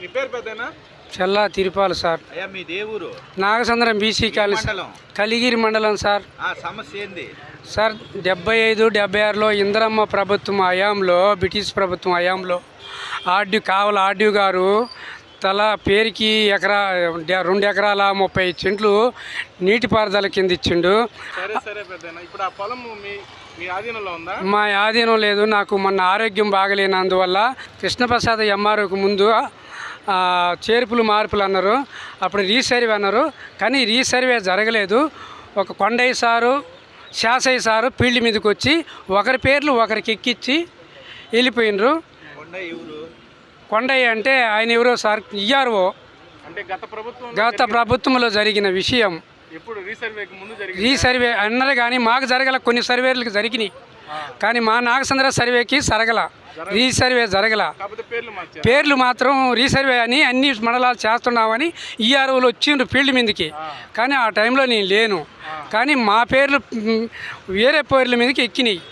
నీ పేరు పెద్దనా? చెల్లా తిరుపాలు సార్. అయ్యా మీ దేవురు? నాగసంద్రం బీసీ కాలేజ్ కలిగిరి మండలం సార్. సమస్య ఏంది? సార్ డెబ్బై ఐదు డెబ్బై ఆరులో ఇందిరమ్మ ప్రభుత్వం హయాంలో బ్రిటిష్ ప్రభుత్వం హయాంలో ఆర్డీ కావల ఆర్డీ గారు తల పేరుకి ఎకరా రెండు ఎకరాల ముప్పై సెంట్లు నీటిపారుదల కింద ఇచ్చిండు. ఇప్పుడు ఆ పొలం మీ ఆధీనం లేదు నాకు మొన్న ఆరోగ్యం బాగలేనందువల్ల కృష్ణప్రసాద్ ఎంఆర్ఓకి ముందు చేర్పులు మార్పులు అన్నారు. అప్పుడు రీసర్వే అన్నారు. కానీ రీసర్వే జరగలేదు. ఒక Kondaiah sir Sasaiah sir field మీదకి వచ్చి ఒకరి పేర్లు ఒకరికి ఎక్కిచ్చి వెళ్ళిపోయినరు. కొండయ్య అంటే ఆయన ఎవరో సార్? ఇయ్యారో అంటే గత ప్రభుత్వం గత ప్రభుత్వంలో జరిగిన విషయం. రీసర్వే అన్నారు కానీ మాకు జరగల కొన్ని సర్వేలకు జరిగినాయి. కానీ మా నాగచంద్ర సర్వేకి జరగల. రీసర్వే జరగల. పేర్లు మాత్రం రీసర్వే అని అన్ని మండలాలు చేస్తున్నామని ఈఆర్ఓలు వచ్చిండ్రు ఫీల్డ్ మీదకి. కానీ ఆ టైంలో నేను లేను. కానీ మా పేర్లు వేరే పేర్ల మీదకి ఎక్కినాయి.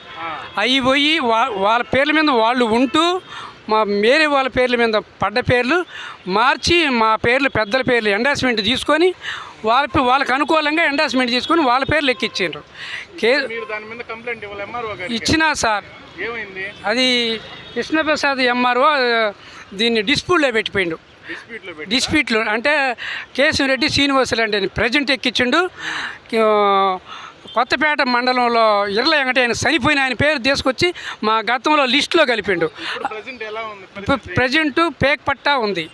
అవి పోయి వా- వాళ్ళ పేర్ల మీద వాళ్ళు ఉంటూ మా వేరే వాళ్ళ పేర్ల మీద పడ్డ పేర్లు మార్చి మా పేర్లు పెద్దల పేర్లు ఎండాస్మెంట్ తీసుకొని వాళ్ళ వాళ్ళకి అనుకూలంగా ఎండాస్మెంట్ తీసుకొని వాళ్ళ పేర్లు కే మీరు గారికి? ఇచ్చినా సార్. ఏమైంది? అది కృష్ణప్రసాద్ ఎంఆర్ఓ దీన్ని డిస్ప్యూట్లో పెట్టిపోయిండు. డిస్ప్యూట్లు అంటే కేశవరెడ్డి శ్రీనివాసులు అంటే ప్రజెంట్ ఎక్కించిండు కొత్తపేట మండలంలో ఇర్ల వెంకట ఆయన చనిపోయిన ఆయన పేరు తీసుకొచ్చి మా గతంలో లిస్టులో కలిపిండు. ప్రజెంట్ పేక్ పట్టా ఉంది.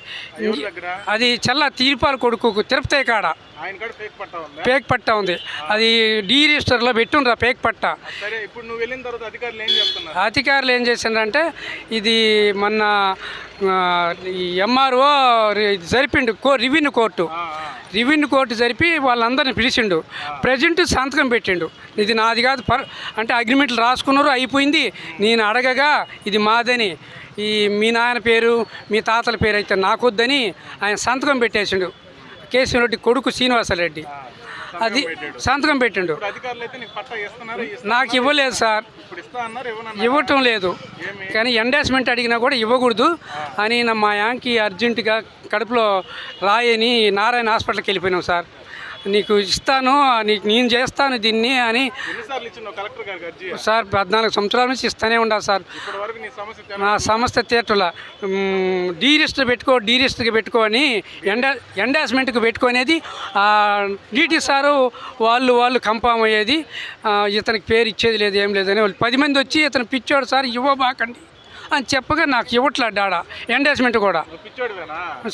అది చల్ల తీర్పాల కొడుకు తిరుపతి కాడ. పేక్ పట్టా ఉంది? అది డీ రిజిస్టర్లో పెట్టుండ్రా పేక్ పట్టా. సరే ఇప్పుడు నువ్వు వెళ్ళిన తర్వాత అధికారులు ఏం చేసిండ్రంటే ఇది మొన్న ఎంఆర్ఓ జరిపిండు కో రివెన్యూ కోర్టు. రివెన్యూ కోర్టు జరిపి వాళ్ళందరిని పిలిచిండు. ప్రజెంట్ సంతకం పెట్టిండు. ఇది నాది కాదు పర్ అంటే అగ్రిమెంట్లు రాసుకున్నారు అయిపోయింది. నేను అడగగా ఇది మాదని. ఈ మీ నాయన పేరు మీ తాతల పేరు అయితే నాకొద్దని ఆయన సంతకం పెట్టేసిండు. కేశవరెడ్డి కొడుకు శ్రీనివాసరెడ్డి అది సంతకం పెట్టిండు. నీకు ఇవ్వలేదు సార్. ఇవ్వటం లేదు? కానీ ఎండాస్మెంట్ అడిగినా కూడా ఇవ్వకూడదు. అని నా మా యాంకి అర్జెంటుగా కడుపులో రాయని నారాయణ హాస్పిటల్కి వెళ్ళిపోయినాం సార్. నీకు ఇస్తాను నీకు నేను చేస్తాను దీన్ని అని సార్ పద్నాలుగు సంవత్సరాల నుంచి ఇస్తూనే ఉండా సార్. నీ సమస్య థియేటర్లో డీరిస్టర్ పెట్టుకో డీరిస్టర్కి పెట్టుకో అని ఎండా ఎండాస్మెంట్కి పెట్టుకునేది డీటీ సారు వాళ్ళు వాళ్ళు కంఫామ్ అయ్యేది. ఇతనికి పేరు ఇచ్చేది లేదు ఏం లేదని వాళ్ళు పది మంది వచ్చి ఇతను పిచ్చోడు సార్ ఇవ్వబాకండి. అని చెప్పగా నాకు ఇవ్వట్లేదు డాడ. ఎండాస్మెంట్ కూడా.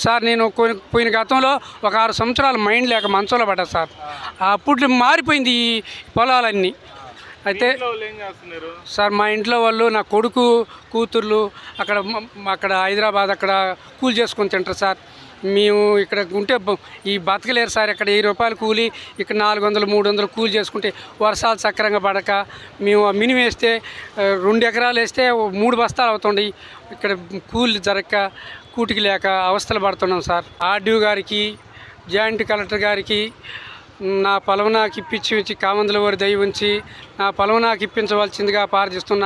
సార్ నేను పోయిన గతంలో ఒక ఆరు సంవత్సరాలు మైండ్ లేక మంచంలో పడ్డా సార్. అప్పుడు మారిపోయింది ఈ పొలాలన్నీ. అయితే సార్ మా ఇంట్లో వాళ్ళు నా కొడుకు కూతుర్లు అక్కడ అక్కడ హైదరాబాద్ అక్కడ కూలి చేసుకొని తింటారు సార్. మేము ఇక్కడ ఉంటే ఈ బతకలేరు సార్. ఇక్కడ వెయ్యి రూపాయలు కూలి ఇక్కడ నాలుగు వందలు మూడు వందలు కూలి చేసుకుంటే వర్షాలు సక్రంగా పడక మేము ఆ వేస్తే రెండు ఎకరాలు వేస్తే మూడు బస్తాలు అవుతుండే. ఇక్కడ కూలి జరగక కూటికి లేక అవస్థలు పడుతున్నాం సార్. ఆర్డీఓ గారికి జాయింట్ కలెక్టర్ గారికి నా పొలం నాకు ఇప్పించి ఉంచి కామందుల వారి దయ ఉంచి నా పొలం నాకు ఇప్పించవలసిందిగా ప్రార్థిస్తున్న.